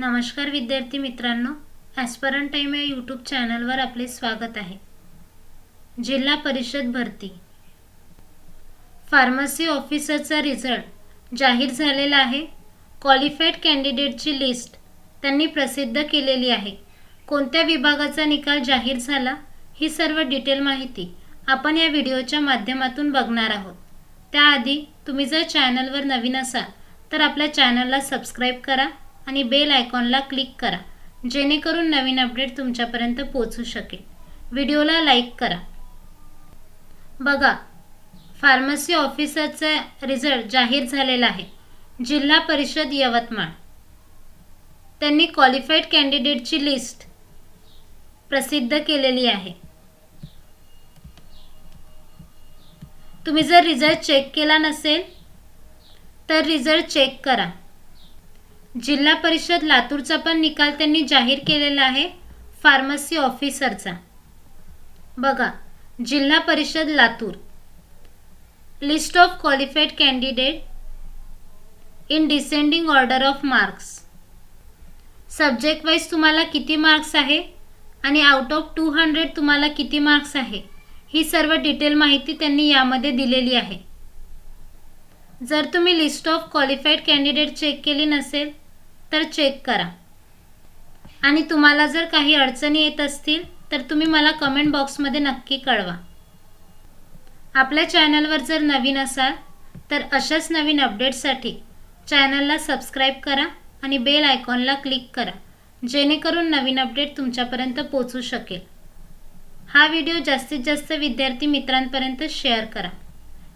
नमस्कार विद्यार्थी मित्रांनो ॲस्परन टाईम या यूट्यूब चॅनलवर आपले स्वागत आहे. जिल्हा परिषद भरती. फार्मसी ऑफिसरचा रिझल्ट जाहीर झालेला आहे. क्वालिफाईड कॅन्डिडेटची लिस्ट त्यांनी प्रसिद्ध केलेली आहे. कोणत्या विभागाचा निकाल जाहीर झाला ही सर्व डिटेल माहिती आपण या व्हिडिओच्या माध्यमातून बघणार आहोत. त्याआधी तुम्ही जर चॅनलवर नवीन असाल तर आपल्या चॅनलला सबस्क्राईब करा. आणि बेल आयकॉनला क्लिक करा जेणेकरून नवीन अपडेट तुमच्यापर्यंत पोचू शकेल. व्हिडिओला लाईक करा. बघा फार्मसी ऑफिसरचा रिझल्ट जाहीर झालेला आहे. जिल्हा परिषद यवतमाळ. त्यांनी क्वालिफाईड कॅन्डिडेटची लिस्ट प्रसिद्ध केलेली आहे. तुम्ही जर रिझल्ट चेक केला नसेल तर रिझल्ट चेक करा. जिल्हा परिषद लातूरचा पण निकाल त्यांनी जाहीर केलेला आहे फार्मसी ऑफिसरचा बघा Zilla Parishad Latur. List of qualified candidate in descending order of marks subject wise तुम्हाला किती मार्क्स आहे आणि आउट ऑफ टू हंड्रेड तुम्हाला किती मार्क्स आहे? ही सर्व डिटेल माहिती त्यांनी यामध्ये दिलेली आहे. जर तुम्ही list of qualified candidate check केली नसेल तर चेक करा. आणि तुम्हाला जर काही अडचणी येत असतील तर तुम्ही मला कमेंट बॉक्समध्ये नक्की कळवा. आपल्या चॅनलवर जर नवीन असाल तर अशाच नवीन अपडेट्ससाठी चॅनलला सबस्क्राईब करा आणि बेल आयकॉनला क्लिक करा जेणेकरून नवीन अपडेट तुमच्यापर्यंत पोचू शकेल. हा व्हिडिओ जास्तीत जास्त विद्यार्थी मित्रांपर्यंत शेअर करा.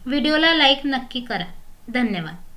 व्हिडिओला लाईक नक्की करा. धन्यवाद.